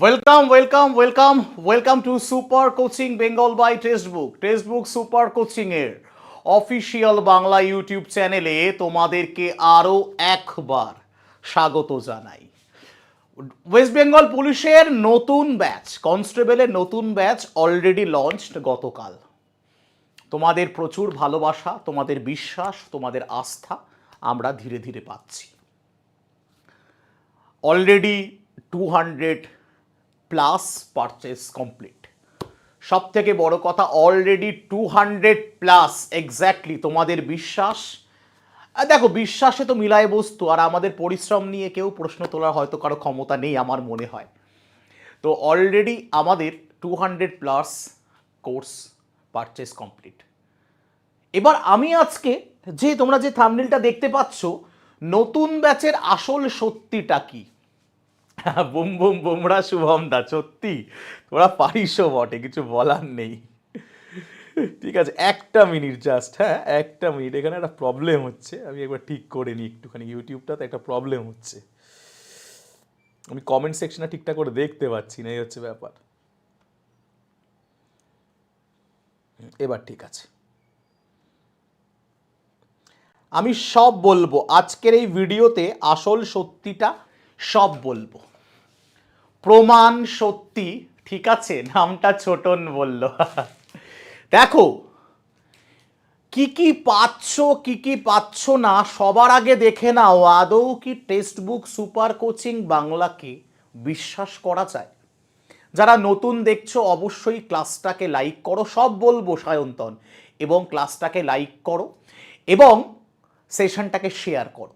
Welcome welcome welcome welcome to super coaching Bengal by textbook textbook super coaching এর official Bangla YouTube চ্যানেলে তোমাদেরকে আরও একবার স্বাগত জানাই। ওয়েস্ট বেঙ্গল পুলিশের নতুন ব্যাচ কনস্টেবলের নতুন ব্যাচ অলরেডি লঞ্চড গতকাল। তোমাদের প্রচুর ভালোবাসা, তোমাদের বিশ্বাস, তোমাদের আস্থা আমরা ধীরে ধীরে পাচ্ছি। Already two hundred plus purchase complete সব থেকে বড় কথা already two hundred plus exactly তোমাদের বিশ্বাস? দেখো, বিশ্বাসে তো মিলায় বস্তু, আর আমাদের পরিশ্রম নিয়ে কেউ প্রশ্ন তোলার হয়তো কারও ক্ষমতা নেই আমার মনে হয়। তো অলরেডি আমাদের two hundred plus course purchase complete এবার আমি আজকে যে তোমরা যে থামনেলটা দেখতে পাচ্ছ, নতুন ব্যাচের আসল সত্যিটা কি? বুম বুম বুমরা শুভম দা সত্যি? তোরা পারিসও বটে, কিছু বলার নেই। ঠিক আছে, একটা মিনিট জাস্ট হ্যাঁ একটা মিনিট। এখানে একটা প্রবলেম হচ্ছে। আমি একবার ঠিক করে নিই একটুখানি ইউটিউবটাতে, একটা প্রবলেম হচ্ছে। আমি কমেন্ট সেকশনে ঠিকঠাক করে দেখতে পাচ্ছি না, এই হচ্ছে ব্যাপার। এবার ঠিক আছে। আমি সব বলব, আজকের এই ভিডিওতে আসল সত্যিটা সব বলব। প্রমাণ সত্যি, ঠিক আছে? নামটা ছোটন বলল। দেখো, কি কি পাচ্ছ, কি কি পাচ্ছ না, সবার আগে দেখে নাও, আদৌ কি টেক্সট বুক সুপার কোচিং বাংলাকে বিশ্বাস করা যায়? যারা নতুন দেখছ, অবশ্যই ক্লাসটাকে লাইক করো, সব বলব সায়ন্তন, এবং ক্লাসটাকে লাইক করো, এবং সেশনটাকে শেয়ার করো।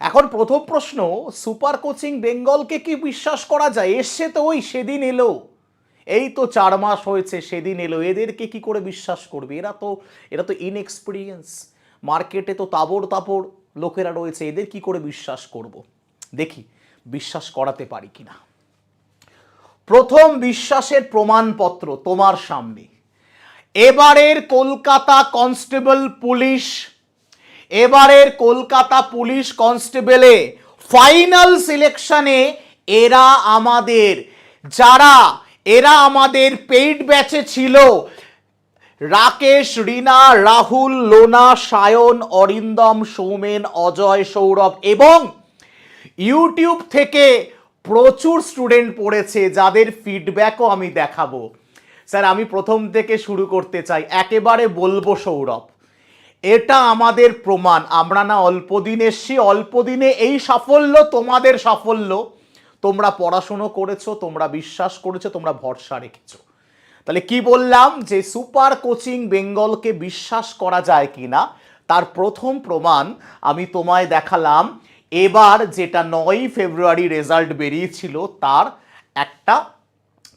এখন প্রথম প্রশ্ন, সুপার কোচিং বেঙ্গলকে কি বিশ্বাস করা যায়? এসছে তো ওই সেদিন এলো। এই তো চার মাস হয়েছে, সেদিন এলো। এদেরকে কি করে বিশ্বাস করবে? এরা তো এরা তো ইনএক্সপিরিয়েন্স মার্কেটে তো তাবড় তাবড় লোকেরা রয়েছে, এদের কি করে বিশ্বাস করব? দেখি, বিশ্বাস করাতে পারি কিনা। প্রথম বিশ্বাসের প্রমাণপত্র তোমার সামনে। এবারের কলকাতা কনস্টেবল পুলিশ এবারের কলকাতা পুলিশ কনস্টেবলে ফাইনাল সিলেকশনে এরা আমাদের, যারা, এরা আমাদের পেইড ব্যাচে ছিল। রাকেশ, রিনা, রাহুল, লোনা, সায়ন, অরিন্দম, সৌমেন, অজয়, সৌরভ এবং ইউটিউব থেকে প্রচুর স্টুডেন্ট পড়েছে, যাদের ফিডব্যাকও আমি দেখাবো। স্যার, আমি প্রথম থেকে শুরু করতে চাই। একেবারে বলব সৌরভ। এটা আমাদের প্রমাণ। আমরা না অল্প দিন এসছি, অল্প দিনে এই সাফল্য তোমাদের সাফল্য। তোমরা পড়াশুনো করেছ, তোমরা বিশ্বাস করেছ, তোমরা ভরসা রেখেছো। তাহলে কি বললাম? যে সুপার কোচিং বেঙ্গলকে বিশ্বাস করা যায় কিনা, তার প্রথম প্রমাণ আমি তোমায় দেখালাম। এবার যেটা নয়ই ফেব্রুয়ারি রেজাল্ট বেরিয়েছিল, তার একটা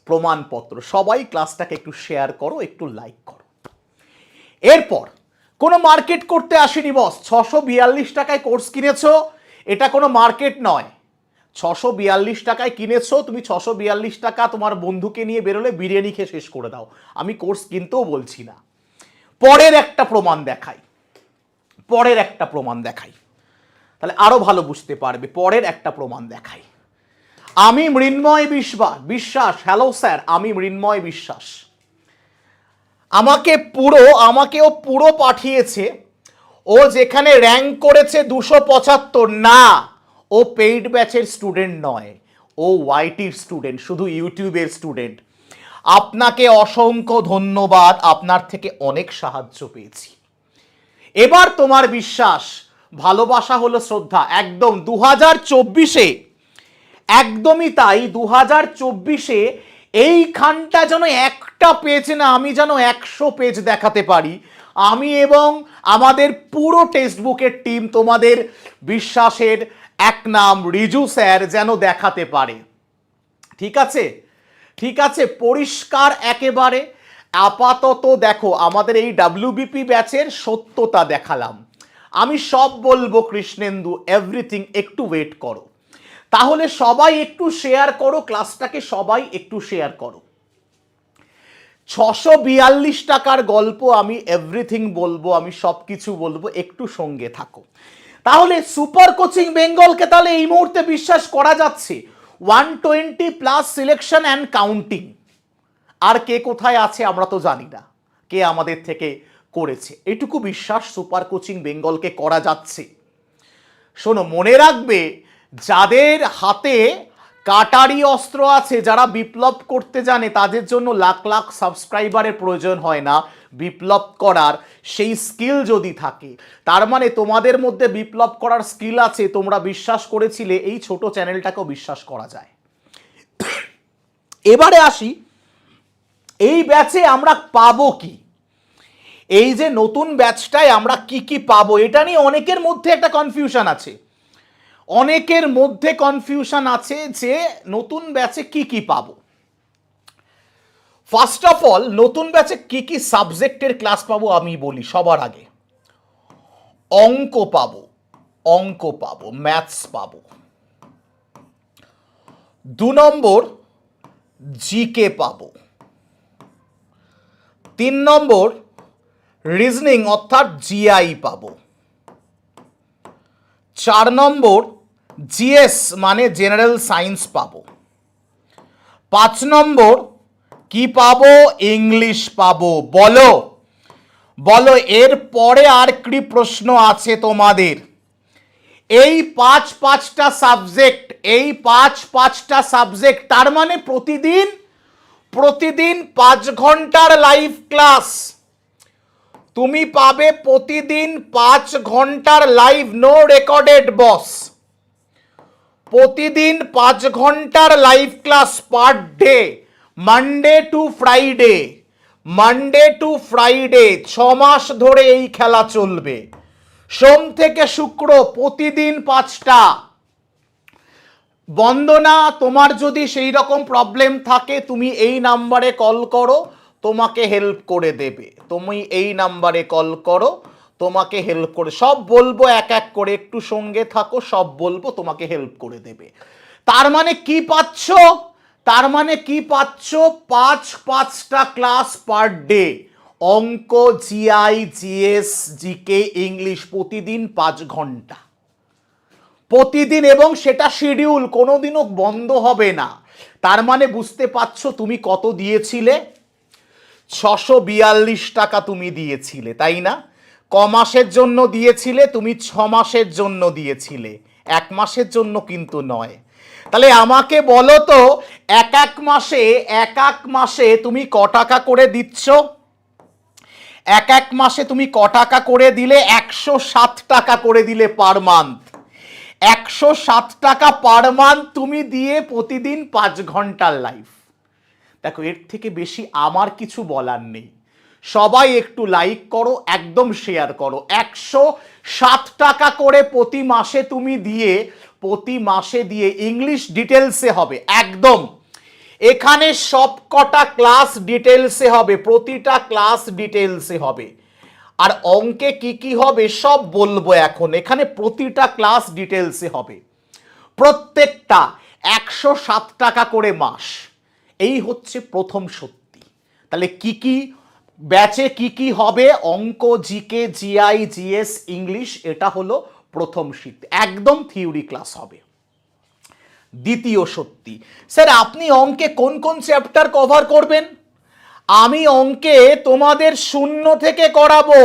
প্রমাণপত্র। সবাই ক্লাসটাকে একটু শেয়ার করো, একটু লাইক করো। এরপর কোনো মার্কেট করতে আসেনি, বস। ছশো বিয়াল্লিশ টাকায় কোর্স কিনেছো, এটা কোনো মার্কেট নয়। ছশো বিয়াল্লিশ টাকায় কিনেছো, তুমি ছশো বিয়াল্লিশ টাকা তোমার বন্ধুকে নিয়ে বেরোলে বিরিয়ানি খেয়ে শেষ করে দাও। আমি কোর্স কিনতেও বলছি না। পরের একটা প্রমাণ দেখাই। পরের একটা প্রমাণ দেখাই। তাহলে আরও ভালো বুঝতে পারবে, পরের একটা প্রমাণ দেখাই। আমি মৃন্ময় বিশ্বাস বিশ্বাস, হ্যালো স্যার, আমি মৃন্ময় বিশ্বাস। আমাকে পুরো, আমাকেও পুরো পাঠিয়েছে। ও যেখানে র্যাঙ্ক করেছে দুশো পঁচাত্তর, না, ও পেইড ব্যাচের স্টুডেন্ট নয়। ও ওয়াইটির স্টুডেন্ট শুধু ইউটিউবের স্টুডেন্ট আপনাকে অসংখ্য ধন্যবাদ, আপনার থেকে অনেক সাহায্য পেয়েছি। এবার তোমার বিশ্বাস, ভালোবাসা হলো শ্রদ্ধা, একদম দু হাজার চব্বিশে, একদমই তাই দু হাজার চব্বিশে এইখানটা যেন একটা পেজ না, আমি যেন একশো পেজ দেখাতে পারি। আমি এবং আমাদের পুরো টেক্সট বুকের টিম তোমাদের বিশ্বাসের এক নাম রিজু স্যার যেন দেখাতে পারে। ঠিক আছে? ঠিক আছে, পরিষ্কার একেবারে। আপাতত দেখো, আমাদের এই ডাব্লিউবিপি ব্যাচের সত্যতা দেখালাম। আমি সব বলব কৃষ্ণেন্দু এভরিথিং একটু ওয়েট করো। তাহলে সবাই একটু শেয়ার করো ক্লাসটাকে সবাই একটু শেয়ার করো। ছশো বিয়াল্লিশ টাকার গল্প আমি এভরিথিং বলব, আমি সব কিছু বলব, একটু সঙ্গে থাকো। তাহলে সুপার কোচিং বেঙ্গলকে তাহলে এই মুহূর্তে বিশ্বাস করা যাচ্ছে? One twenty plus selection and counting আর কে কোথায় আছে আমরা তো জানি না। কে আমাদের থেকে করেছে? এটুকু বিশ্বাস সুপার কোচিং বেঙ্গলকে করা যাচ্ছে। শোনো, মনে রাখবে যাদের হাতে কাটারি অস্ত্র আছে, যারা বিপ্লব করতে জানে, তাদের জন্য লাখ লাখ সাবস্ক্রাইবারের প্রয়োজন হয় না বিপ্লব করার। সেই স্কিল যদি থাকে, তার মানে তোমাদের মধ্যে বিপ্লব করার স্কিল আছে, তোমরা বিশ্বাস করেছিলে, এই ছোট চ্যানেলটাকেও বিশ্বাস করা যায়। এবারে আসি, এই ব্যাচে আমরা পাবো কি? এই যে নতুন ব্যাচটায় আমরা কি কি পাবো, এটা নিয়ে অনেকের মধ্যে একটা কনফিউশন আছে। অনেকের মধ্যে কনফিউশন আছে যে নতুন ব্যাচে কি কি পাবো। ফার্স্ট অফ অল নতুন ব্যাচে কি কি সাবজেক্টের ক্লাস পাবো আমি বলি সবার আগে। অঙ্ক পাবো অঙ্ক পাবো ম্যাথস পাবো। দু নম্বর জিকে পাবো। তিন নম্বর রিজনিং অর্থাৎ জিআই পাবো। চার নম্বর, জিএস মানে জেনারেল সায়েন্স পাবো। পাঁচ নম্বর, কি পাবো? ইংলিশ পাবো। বলো। বলো, এর পরে আর কি প্রশ্ন আছে তোমাদের? এই পাঁচ পাঁচটা সাবজেক্ট, এই পাঁচ পাঁচটা সাবজেক্ট, তার মানে প্রতিদিন প্রতিদিন পাঁচ ঘণ্টার লাইভ ক্লাস। তুমি পাবে প্রতিদিন পাঁচ ঘণ্টার লাইভ নো রেকর্ডেড বস প্রতিদিন পাঁচ ঘণ্টার live class per day Monday to Friday Monday to Friday ছ মাস ধরে এই খেলা চলবে। সোম থেকে শুক্র প্রতিদিন পাঁচটা। বন্দনা, তোমার যদি সেই রকম প্রবলেম থাকে, তুমি এই নাম্বারে কল করো। তোমাকে হেল্প করে দেবে। তুমি এই নাম্বারে কল করো, তোমাকে হেল্প করে, সব বলব এক এক করে, একটু সঙ্গে থাকো, সব বলব তোমাকে হেল্প করে দেবে। তার মানে কি পাচ্ছ? তার মানে কি পাচ্ছ? পাঁচ, পাঁচটা ক্লাস পার ডে অঙ্ক জিআই জিএস জিকে ইংলিশ প্রতিদিন পাঁচ ঘণ্টা। প্রতিদিন এবং সেটা শিডিউল কোনোদিনও বন্ধ হবে না। তার মানে বুঝতে পারছ তুমি কত দিয়েছিলে? ছশো বিয়াল্লিশ টাকা তুমি দিয়েছিলে, তাই না? ক মাসের জন্য দিয়েছিলে, তুমি ছ মাসের জন্য দিয়েছিলে। এক মাসের জন্য কিন্তু নয়। তাহলে আমাকে বলো তো, এক এক মাসে, এক এক মাসে তুমি ক টাকা করে দিচ্ছ? এক এক মাসে তুমি ক টাকা করে দিলে একশো সাত টাকা করে দিলে পার মান্থ একশো সাত টাকা পার মান্থ তুমি দিয়ে প্রতিদিন পাঁচ ঘণ্টার লাইফ দেখো, এর থেকে বেশি আমার কিছু বলার নেই। সবাই একটু লাইক করো, একদম শেয়ার করো। একশো সাত টাকা করে প্রতি মাসে তুমি দিয়ে, প্রতি মাসে দিয়ে ইংলিশ ডিটেলসে হবে, একদম। এখানে সবকটা ক্লাস ডিটেলসে হবে, প্রতিটা ক্লাস ডিটেলসে হবে। আর অঙ্কে কি কি হবে, সব বলব এখন। এখানে প্রতিটা ক্লাস ডিটেলসে হবে। প্রত্যেকটা একশো সাত টাকা করে মাস। এই হচ্ছে প্রথম সত্যি। তাহলে কি কি ব্যাচে কি কি হবে? অঙ্ক জিকে জিআই জিএস ইংলিশ এটা হলো প্রথম শীত একদম থিওরি ক্লাস হবে। দ্বিতীয় সত্যি। স্যার, আপনি অঙ্কে কোন কোন চ্যাপ্টার কভার করবেন? আমি অঙ্কে তোমাদের শূন্য থেকে করাবো।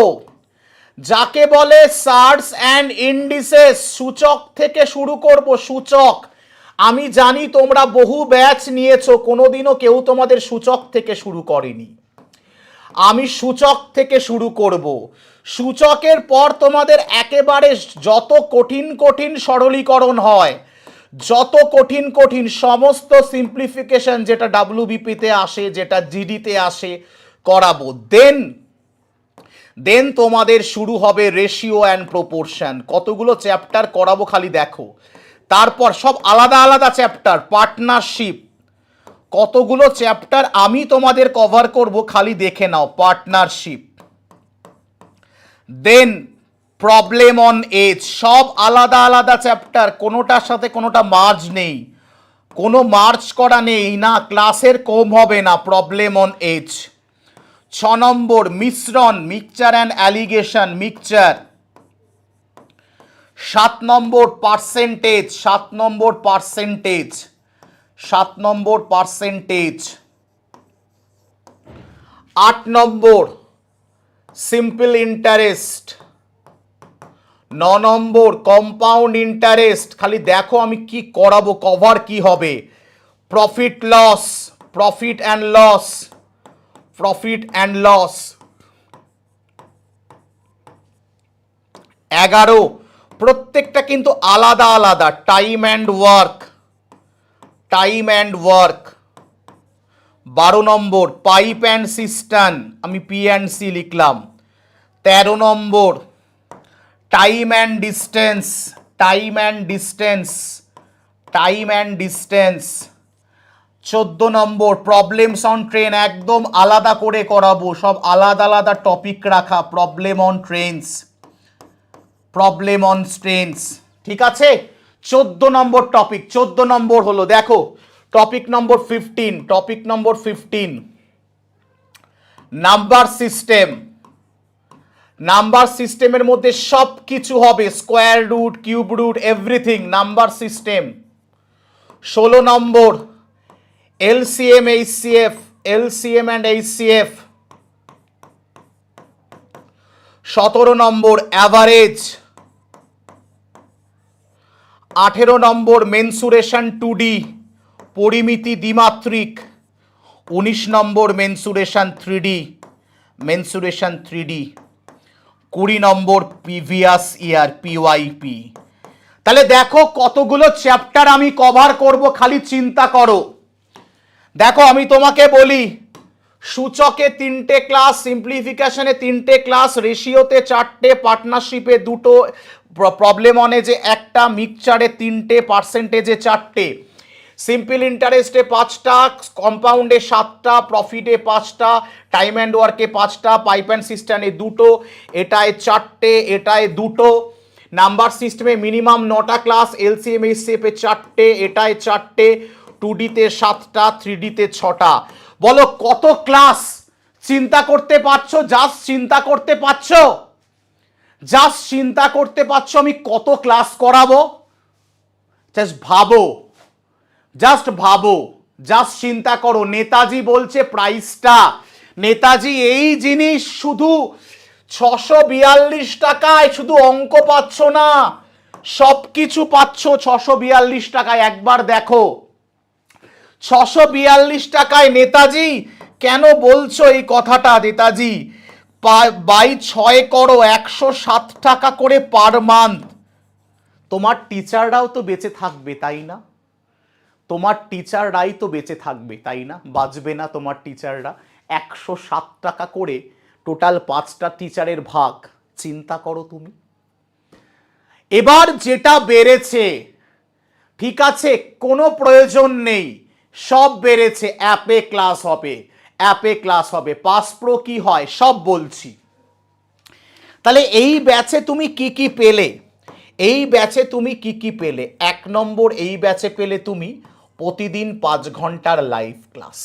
যাকে বলে সার্স অ্যান্ড ইন্ডিসেস সূচক থেকে শুরু করব, সূচক। আমি জানি তোমরা বহু ব্যাচ নিয়েছো, কোনোদিনও কেউ তোমাদের সূচক থেকে শুরু করেনি। আমি সূচক থেকে শুরু করব। সূচকের পর তোমাদের একেবারে যত কঠিন কঠিন সরলীকরণ হয়, যত কঠিন কঠিন সমস্ত সিম্পলিফিকেশন যেটা ডাব্লিউবিপিতে আসে, যেটা জিডিতে আসে, করাবো। দেন দেন তোমাদের শুরু হবে রেশিও অ্যান্ড প্রপোর্শন কতগুলো চ্যাপ্টার করাবো খালি দেখো। তারপর সব আলাদা আলাদা চ্যাপ্টার পার্টনারশিপ কতগুলো চ্যাপ্টার আমি তোমাদের কভার করব, খালি দেখে নাও partnership then problem on age সব আলাদা আলাদা চ্যাপ্টার কোনোটার সাথে কোনোটা মার্জ নেই। কোনো মার্চ করা নেই না ক্লাসের কম হবে না প্রবলেম অন এজ ছ নম্বর, মিশ্রণ মিক্সচার অ্যান্ড অ্যালিগেশন মিক্সচার সাত নম্বর পার্সেন্টেজ সাত নম্বর পার্সেন্টেজ সাত নম্বর পার্সেন্টেজ আট নম্বর সিম্পল ইন্টারেস্ট ন নম্বর কম্পাউন্ড ইন্টারেস্ট খালি দেখো আমি কি করাবো কভার কি হবে? Profit loss profit and loss profit and loss এগারো প্রত্যেকটা কিন্তু আলাদা আলাদা। Time and work time and work বারো নম্বর পাইপ অ্যান্ড সিস্টান আমি পি অ্যান্ড সি লিখলাম। তেরো নম্বর time and distance time and distance time and distance চোদ্দ নম্বর প্রবলেমস অন ট্রেন একদম আলাদা করে করাবো। সব আলাদা আলাদা টপিক রাখা problem on trains problem on trains ঠিক আছে? চোদ্দ নম্বর টপিক চোদ্দ নম্বর হলো, দেখো টপিক নম্বর ফিফটিন টপিক নম্বর ফিফটিন নাম্বার সিস্টেম নাম্বার সিস্টেমের মধ্যে সব কিছু হবে square root cube root everything number system ষোলো নম্বর LCM HCF LCM and HCF সতেরো নম্বর অ্যাভারেজ আঠেরো নম্বর মেনসুরেশন টু ডি পরিমিতি দ্বিমাত্রিক। উনিশ নম্বর mensuration three D mensuration three D কুড়ি নম্বর প্রিভিয়াস ইয়ার পিওয়াইপি তাহলে দেখো কতগুলো চ্যাপ্টার আমি কভার করব, খালি চিন্তা করো। দেখো আমি তোমাকে বলি সূচকে তিনটে ক্লাস সিম্পলিফিকেশনে তিনটে ক্লাস রেশিওতে চারটে পার্টনারশিপে দুটো প্রবলেম অনে যে একটা মিক্সচারে তিনটে পার্সেন্টেজে চারটে। সিম্পল ইন্টারেস্টে পাঁচটা কম্পাউন্ডে সাতটা প্রফিটে পাঁচটা টাইম অ্যান্ড ওয়ার্কে পাঁচটা পাইপ অ্যান্ড সিস্টেমে দুটো, এটায় চারটে, এটায় দুটো। নাম্বার সিস্টেমে মিনিমাম নটা ক্লাস এলসিএম এইচসিএফে চারটে, এটায় চারটে টু ডিতে সাতটা থ্রি ডিতে ছটা। বলো কত ক্লাস চিন্তা করতে পারছ? জাস্ট চিন্তা করতে পারছ? জাস্ট চিন্তা করতে পারছ আমি কত ক্লাস করাবো? জাস্ট ভাবো। জাস্ট ভাবো। জাস্ট চিন্তা করো। নেতাজি বলছে প্রাইসটা নেতাজি, এই জিনিস শুধু ছশো বিয়াল্লিশ টাকায় শুধু অঙ্ক পাচ্ছ না সব কিছু পাচ্ছ ছশো বিয়াল্লিশ টাকায়। একবার দেখো। ছশো বিয়াল্লিশ টাকায় নেতাজি, কেন বলছো এই কথাটা নেতাজি? বাই ছয় করো একশো সাত টাকা করে পার মান্থ। তোমার টিচাররাও তো বেঁচে থাকবে, তাই না? তোমার টিচাররাই তো বেঁচে থাকবে, তাই না? বাঁচবে না তোমার টিচাররা। একশো সাত টাকা করে টোটাল পাঁচটা টিচারের ভাগ, চিন্তা করো তুমি। এবার যেটা বেড়েছে, ঠিক আছে, কোনো প্রয়োজন নেই। সব বেড়েছে, অ্যাপে ক্লাস হবে, অ্যাপে ক্লাস হবে। পাস প্রো কি হয়, সব বলছি। তাহলে এই ব্যাচে তুমি কি কি পেলে? এই ব্যাচে তুমি কি কি পেলে? এক নম্বর, এই ব্যাচে পেলে তুমি প্রতিদিন পাঁচ ঘণ্টার লাইভ ক্লাস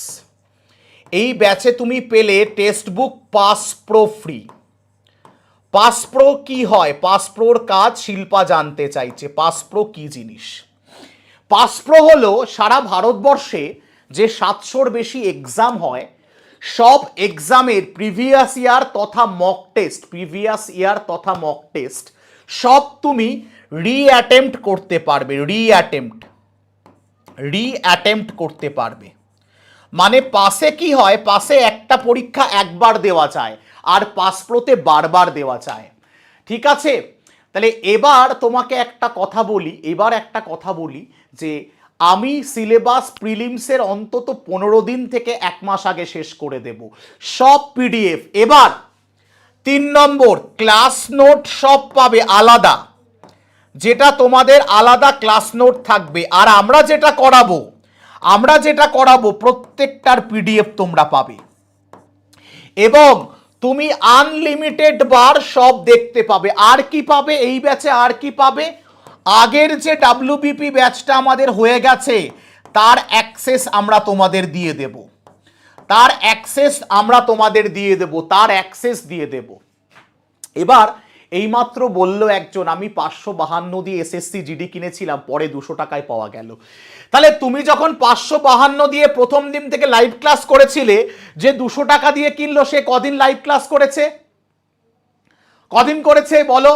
এই ব্যাচে তুমি পেলে textbook pass pro free pass pro কি হয়? পাস প্রোর কাজ শিল্পা জানতে চাইছে, পাস প্রো কি জিনিস? পাস প্রো হলো সারা ভারতবর্ষে যে সাতশোর বেশি এক্সাম হয়, সব এক্সামের প্রিভিয়াস ইয়ার তথা মক টেস্ট প্রিভিয়াস ইয়ার তথা মক টেস্ট সব তুমি রি অ্যাটেম্প্ট করতে পারবে রি অ্যাটেম্প্ট রি অ্যাটেম্প্ট করতে পারবে। মানে পাশে কি হয়, পাশে একটা পরীক্ষা একবার দেওয়া যায়, আর পাস প্রোতে বারবার দেওয়া যায়। ঠিক আছে? তাহলে এবার তোমাকে একটা কথা বলি, এবার একটা কথা বলি যে আমি সিলেবাস প্রিলিমসের অন্তত পনেরো দিন থেকে এক মাস আগে শেষ করে দেব। সব পিডিএফ এবার তিন নম্বর ক্লাস নোট সব পাবে আলাদা। যেটা তোমাদের আলাদা ক্লাস নোট থাকবে। আর আমরা যেটা করাবো, আমরা যেটা করাবো, প্রত্যেকটার পিডিএফ তোমরা পাবে। এবং তুমি আনলিমিটেড বার সব দেখতে পাবে। আর কি পাবে? এই ব্যাচে আর কি পাবে? আগের যে ডাব্লিউবিপি ব্যাচটা আমাদের হয়ে গেছে, তার অ্যাক্সেস আমরা তোমাদের দিয়ে দেব। তার অ্যাক্সেস আমরা তোমাদের দিয়ে দেব, তার অ্যাক্সেস দিয়ে দেব। এবার এইমাত্র বলল একজন, আমি পাঁচশো বাহান্ন দিয়ে এসএসসি জিডি কিনেছিলাম, পরে দুশো টাকায় পাওয়া গেল। তাহলে তুমি যখন পাঁচশো বাহান্ন দিয়ে প্রথম দিন থেকে লাইভ ক্লাস করেছিলে, যে দুশো টাকা দিয়ে কিনলো, সে কদিন লাইভ ক্লাস করেছে? কদিন করেছে বলো?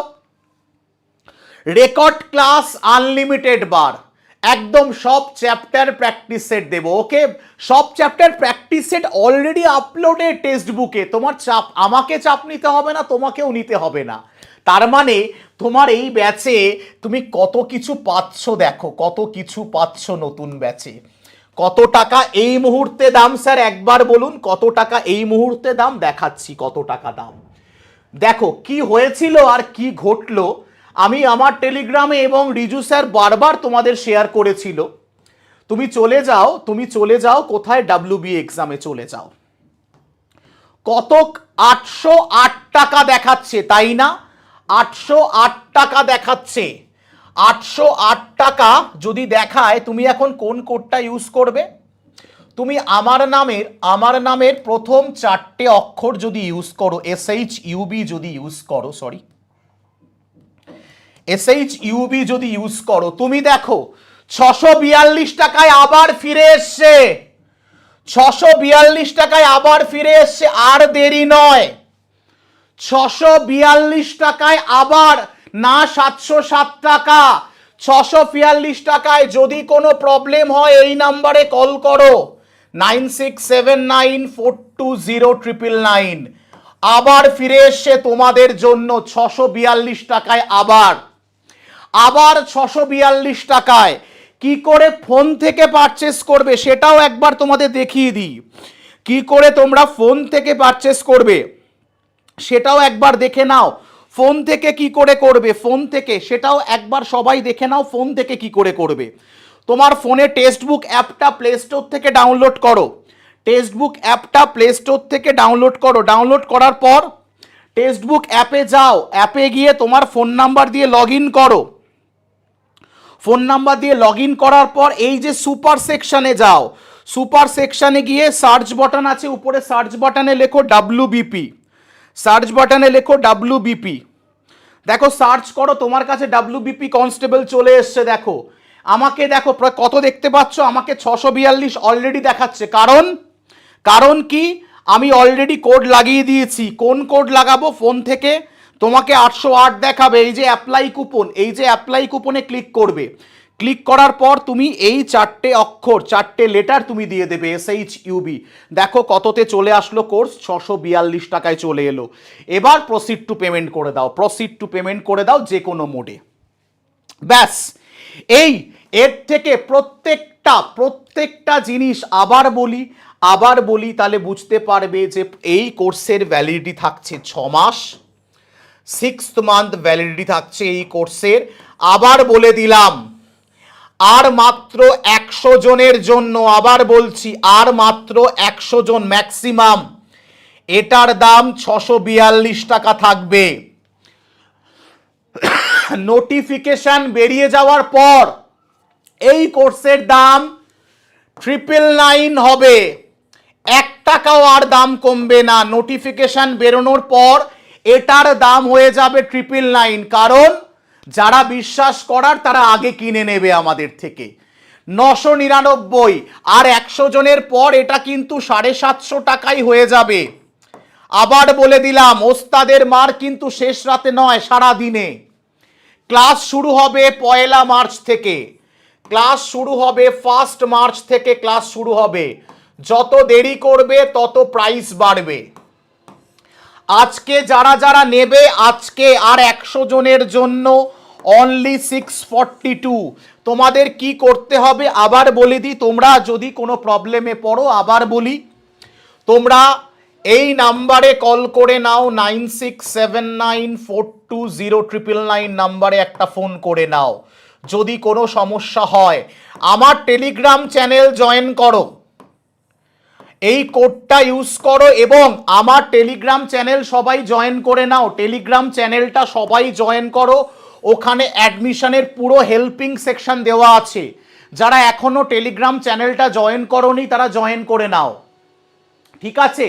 রেকর্ড ক্লাস আনলিমিটেড বার। একদম সব চ্যাপ্টার প্র্যাকটিস সেট দেবো, ওকে? সব chapter practice set already uploaded text বুকে তোমার চাপ, আমাকে চাপ নিতে হবে না, তোমাকেও নিতে হবে না। তার মানে তোমার এই ব্যাচে তুমি কত কিছু পাচ্ছ দেখো, কত কিছু পাচ্ছ নতুন ব্যাচে কত টাকা এই মুহূর্তে দাম, স্যার, একবার বলুন, কত টাকা এই মুহূর্তে দাম? দেখাচ্ছি কত টাকা দাম। দেখো, কি হয়েছিল আর কি ঘটলো আমি আমার টেলিগ্রামে এবং রিজু স্যার বারবার তোমাদের শেয়ার করেছিল। তুমি চলে যাও, তুমি চলে যাও, কোথায় ডাব্লিউবি এক্সামে চলে যাও। কতক আটশো আট টাকা দেখাচ্ছে, তাই না? আটশো আট টাকা দেখাচ্ছে। আটশো আট টাকা যদি দেখায়, তুমি এখন কোন কোডটা ইউজ করবে? তুমি আমার নামের আমার নামের প্রথম চারটে অক্ষর যদি ইউজ করো এস এইচ ইউবি যদি ইউজ করো sorry S H U B যদি ইউজ করো, তুমি দেখো, ছশো বিয়াল্লিশ টাকায় আবার ফিরে এসছে। ছশো বিয়াল্লিশ টাকায় আবার ফিরে এসছে, আর দেরি নয়। ছশো বিয়াল্লিশ টাকায় আবার না সাতশো সাত টাকা। ছশো বিয়াল্লিশ টাকায় যদি কোনো প্রবলেম হয়, এই নাম্বারে কল করো। Nine six seven nine four two zero triple nine. আবার ফিরে এসছে তোমাদের জন্য ছশো বিয়াল্লিশ টাকায় আবার। আবার ছশো বিয়াল্লিশ টাকায়। কি করে ফোন থেকে পারচেস করবে সেটাও একবার তোমাদের দেখিয়ে দিই। কি করে তোমরা ফোন থেকে পারচেস করবে সেটাও একবার দেখে নাও। ফোন থেকে কি করে করবে? ফোন থেকে সেটাও একবার সবাই দেখে নাও ফোন থেকে কি করে করবে। তোমার ফোনে টেক্সটবুক অ্যাপটা প্লে স্টোর থেকে ডাউনলোড করো। টেক্সটবুক অ্যাপটা প্লে স্টোর থেকে ডাউনলোড করো। ডাউনলোড করার পর টেক্সটবুক অ্যাপে যাও। অ্যাপে গিয়ে তোমার ফোন নাম্বার দিয়ে লগ ইন করো। ফোন নাম্বার দিয়ে লগ করার পর এই যে সুপার সেকশনে যাও। সুপার সেকশনে গিয়ে সার্চ বাটন আছে, উপরে সার্চ বাটনে লেখো ডাব্লু বিপি সার্চ বাটনে লেখো ডাব্লু বিপি দেখো, সার্চ করো, তোমার কাছে ডাব্লু বিপি কনস্টেবল চলে এসছে, দেখো। আমাকে দেখো কত দেখতে পাচ্ছ? আমাকে ছশো বিয়াল্লিশ অলরেডি দেখাচ্ছে। কারণ? কারণ কি? আমি অলরেডি কোড লাগিয়ে দিয়েছি। কোন কোড লাগাবো? ফোন থেকে। তোমাকে আটশো আট দেখাবে, এই যে অ্যাপ্লাই কুপন এই যে অ্যাপ্লাই কুপনে ক্লিক করবে। ক্লিক করার পর তুমি এই চারটে অক্ষর, চারটে লেটার তুমি দিয়ে দেবে এস এইচ ইউবি দেখো কততে চলে আসলো কোর্স ছশো বিয়াল্লিশ টাকায় চলে এলো। এবার প্রসিড টু পেমেন্ট করে দাও প্রসিড টু পেমেন্ট করে দাও যে কোনো মোডে ব্যাস, এই এর থেকে প্রত্যেকটা প্রত্যেকটা জিনিস আবার বলি আবার বলি, তাহলে বুঝতে পারবে যে এই কোর্সের ভ্যালিডিটি থাকছে ছ মাস। সিক্স মান্থ ভ্যালিডিটি থাকছে এই কোর্সের আবার বলে দিলাম, আর মাত্র একশো জনের জন্য, আবার বলছি, আর মাত্র একশো জন ম্যাক্সিমাম এটার দাম ছশো বিয়াল্লিশ টাকা থাকবে। নোটিফিকেশান বেরিয়ে যাওয়ার পর এই কোর্সের দাম ট্রিপল নাইন হবে। এক টাকাও আর দাম কমবে না। নোটিফিকেশান বেরোনোর পর এটার দাম হয়ে যাবে ট্রিপল নাইন কারণ যারা বিশ্বাস করার তারা আগে কিনে নেবে আমাদের থেকে। নশো নিরানব্বই আর একশো জনের পর এটা কিন্তু সাড়ে সাতশো টাকাই হয়ে যাবে। আবার বলে দিলাম, ওস্তাদের মার কিন্তু শেষ রাতে নয়, সারা দিনে। ক্লাস শুরু হবে পয়লা মার্চ থেকে। ক্লাস শুরু হবে ফার্স্ট মার্চ থেকে ক্লাস শুরু হবে। যত দেরি করবে, তত প্রাইস বাড়বে। আজকে যারা যারা নেবে, আজকে আর একশো জনের জন্য অনলি সিক্স ফর্টি টু তোমাদের কি করতে হবে? আবার বলে দিই, তোমরা যদি কোনো প্রবলেমে পড়ো, আবার বলি। তোমরা এই নাম্বারে কল করে নাও nine six seven nine four two zero triple nine নাম্বারে একটা ফোন করে নাও। যদি কোনো সমস্যা হয়, আমার টেলিগ্রাম চ্যানেল জয়েন করো। এই কোডটা ইউজ করো এবং আমার টেলিগ্রাম চ্যানেল সবাই জয়েন করে নাও। টেলিগ্রাম চ্যানেলটা সবাই জয়েন করো। ওখানে অ্যাডমিশনের পুরো হেল্পিং সেকশন দেওয়া আছে। যারা এখনও টেলিগ্রাম চ্যানেলটা জয়েন করনি, তারা জয়েন করে নাও। ঠিক আছে?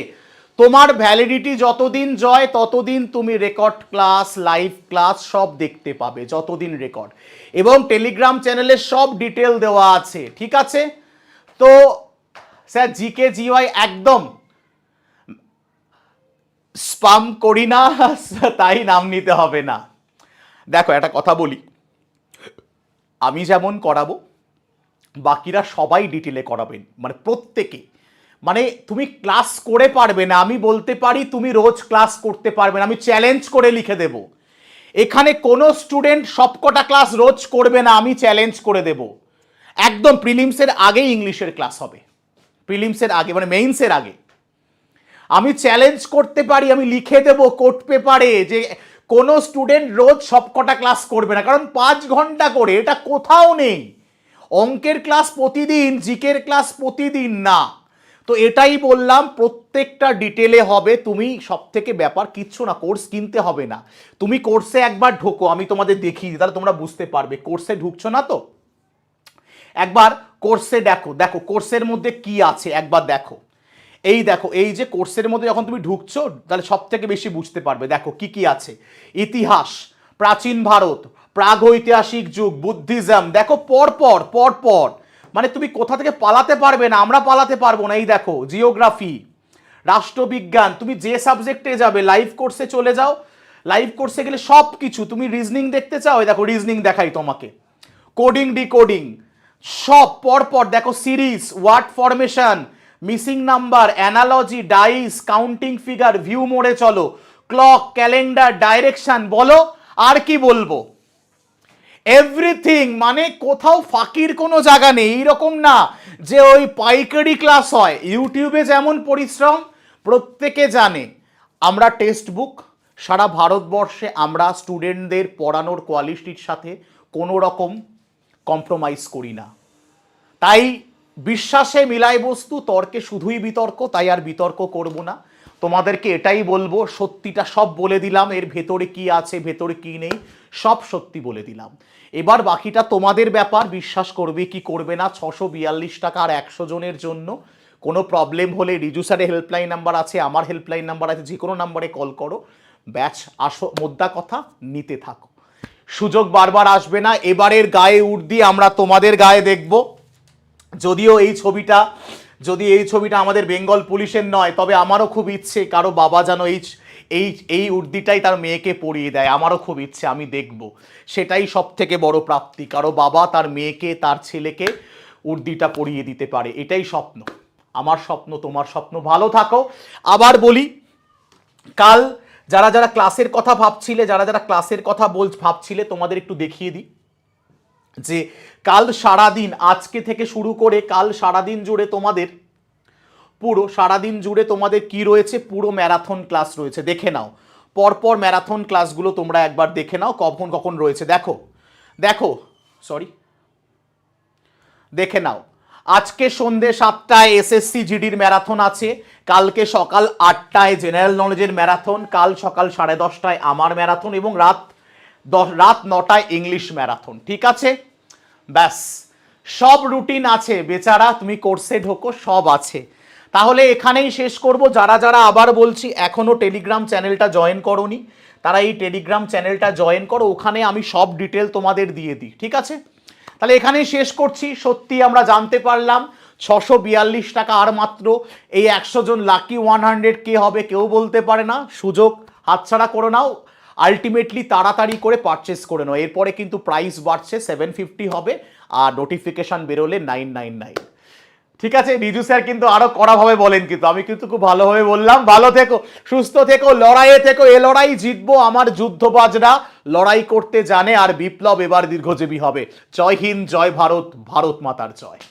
তোমার ভ্যালিডিটি যতদিন জয়, ততদিন তুমি রেকর্ড ক্লাস লাইভ ক্লাস সব দেখতে পাবে, যতদিন রেকর্ড এবং টেলিগ্রাম চ্যানেলে সব ডিটেল দেওয়া আছে। ঠিক আছে? তো স্যার জিকে জিওয়াই একদম স্পাম করি না তাই নাম নিতে হবে না। দেখো, একটা কথা বলি। আমি যেমন করাবো, বাকিরা সবাই ডিটেলে করাবেন মানে প্রত্যেকে। মানে তুমি ক্লাস করে পারবে না, আমি বলতে পারি তুমি রোজ ক্লাস করতে পারবে না, আমি চ্যালেঞ্জ করে লিখে দেব। এখানে কোনো স্টুডেন্ট সবকটা ক্লাস রোজ করবে না, আমি চ্যালেঞ্জ করে দেব। একদম প্রিলিমসের আগেই ইংলিশের ক্লাস হবে। প্রিলিমসের আগে মানে মেইনসের আগে। আমি চ্যালেঞ্জ করতে পারি, আমি লিখে দেব কোর্ট পেপারে যে কোনো স্টুডেন্ট রোজ সবকটা ক্লাস করবে না। কারণ পাঁচ ঘণ্টা করে এটা কোথাও নেই। অঙ্কের ক্লাস প্রতিদিন, জিকের ক্লাস প্রতিদিন না। তো এটাই বললাম, প্রত্যেকটা ডিটেলে হবে। তুমি সব থেকে ব্যাপার, কিচ্ছু না কোর্স কিনতে হবে না। তুমি কোর্সে একবার ঢোকো, আমি তোমাদের দেখিয়ে দিই, তাহলে তোমরা বুঝতে পারবে। কোর্সে ঢুকছো না তো? একবার কোর্সে দেখো দেখো কোর্সের মধ্যে কি আছে, একবার দেখো। এই দেখো, এই যে কোর্সের মধ্যে যখন তুমি ঢুকছো, তাহলে সব থেকে বেশি বুঝতে পারবে। দেখো কি কি আছে। ইতিহাস, প্রাচীন ভারত, প্রাগৈতিহাসিক যুগ, বুদ্ধিজম। দেখো পর পর পর পর মানে তুমি কোথা থেকে পালাতে পারবে না, আমরা পালাতে পারব না। এই দেখো জিওগ্রাফি রাষ্ট্রবিজ্ঞান। তুমি যে সাবজেক্টে যাবে লাইভ কোর্সে চলে যাও। লাইভ কোর্সে গেলে সব কিছু তুমি রিজনিং দেখতে চাও? দেখো রিজনিং দেখাই তোমাকে। কোডিং ডিকোডিং সব পরপর দেখো series, word formation, missing number, analogy, dice, counting figure, view মোড়ে চলো। ক্লক, ক্যালেন্ডার, ডাইরেকশন, বলো, আর কি বলব? এভরিথিং মানে কোথাও ফাঁকির কোনো জায়গা নেই, এইরকম না যে ওই পাইকারি ক্লাস হয়। ইউটিউবে যেমন পরিশ্রম, প্রত্যেকে জানে। আমরা টেক্সট বুক, সারা ভারতবর্ষে আমরা স্টুডেন্টদের পড়ানোর কোয়ালিটির সাথে কোনো রকম কম্প্রোমাইজ করি না। তাই বিশ্বাসে মিলাই বস্তু, তর্কে শুধুই বিতর্ক, তাই আর বিতর্ক করব না। তোমাদেরকে এটাই বলব, সত্যিটা সব বলে দিলাম, এর ভেতরে কি আছে, ভেতরে কি নেই, সব সত্যি বলে দিলাম। এবার বাকিটা তোমাদের ব্যাপার, বিশ্বাস করবে কি করবে না, ছশো বিয়াল্লিশ টাকা আর একশো জনের জন্য। কোনো প্রবলেম হলে রিজু স্যারের হেল্পলাইন নাম্বার আছে, আমার হেল্পলাইন নাম্বার আছে, যে কোনো নাম্বারে কল করো। ব্যাচ আসো, মোদ্দা কথা, নিতে থাকো। সুযোগ বারবার আসবে না, এবারের গায়ে উর্দি আমরা তোমাদের গায়ে দেখব। যদিও এই ছবিটা, যদি এই ছবিটা আমাদের বেঙ্গল পুলিশের নয়, তবে আমারও খুব ইচ্ছে কারও বাবা যেন এই এই এই উর্দিটাই তার মেয়েকে পরিয়ে দেয়, আমারও খুব ইচ্ছে, আমি দেখব। সেটাই সব থেকে বড় প্রাপ্তি, কারও বাবা তার মেয়েকে, তার ছেলেকে উর্দিটা পরিয়ে দিতে পারে, এটাই স্বপ্ন। আমার স্বপ্ন, তোমার স্বপ্ন। ভালো থাকো। আবার বলি, কাল যারা যারা ক্লাসের কথা ভাবছিলে, যারা যারা ক্লাসের কথা বল ভাবছিলে, তোমাদের একটু দেখিয়ে দিই। যে কাল সারাদিন, আজকে থেকে শুরু করে কাল সারাদিন জুড়ে তোমাদের, পুরো সারাদিন জুড়ে তোমাদের কি রয়েছে? পুরো ম্যারাথন ক্লাস রয়েছে। দেখে নাও। পরপর ম্যারাথন ক্লাসগুলো তোমরা একবার দেখে নাও, কখন কখন রয়েছে। দেখো। দেখো। সরি। দেখে নাও। আজকে সন্ধে সাতটায় এসএসসি জিডির ম্যারাথন আছে। কালকে সকাল আটটায় জেনারেল নলেজের ম্যারাথন, কাল সকাল সাড়ে দশটায় আমার ম্যারাথন এবং রাত দশ, রাত নটায় ইংলিশ ম্যারাথন, ঠিক আছে? ব্যাস, সব রুটিন আছে। বেচারা, তুমি কোর্সে ঢোকো, সব আছে। তাহলে এখানেই শেষ করব। যারা যারা আবার বলছি এখনও টেলিগ্রাম চ্যানেলটা জয়েন করনি, তারা এই টেলিগ্রাম চ্যানেলটা জয়েন করো। ওখানে আমি সব ডিটেল তোমাদের দিয়ে দিই, ঠিক আছে? তাহলে এখানেই শেষ করছি। সত্যি আমরা জানতে পারলাম, ছশো বিয়াল্লিশ টাকা আর মাত্র। এই একশো জন লাকি ওয়ান হান্ড্রেড কে হবে কেউ বলতে পারে না। সুযোগ হাতছাড়া করে নাও। আলটিমেটলি তাড়াতাড়ি করে পারচেস করে নাও। এরপরে কিন্তু প্রাইস বাড়ছে সেভেন ফিফটি হবে। আর নোটিফিকেশান বেরোলে নাইন নাইন নাইন ঠিক আছে রিজু স্যার কিন্তু আরও কড়াভাবে বলেন কিন্তু। আমি কিন্তু খুব ভালোভাবে বললাম, ভালো থেকো, সুস্থ থেকো, লড়াইয়ে থেকো, এ লড়াই জিতবো আমার যুদ্ধবাজরা, লড়াই করতে জানে আর বিপ্লব এবার দীর্ঘজীবী হবে। জয় হিন্দ, জয় ভারত ভারত মাতার জয়।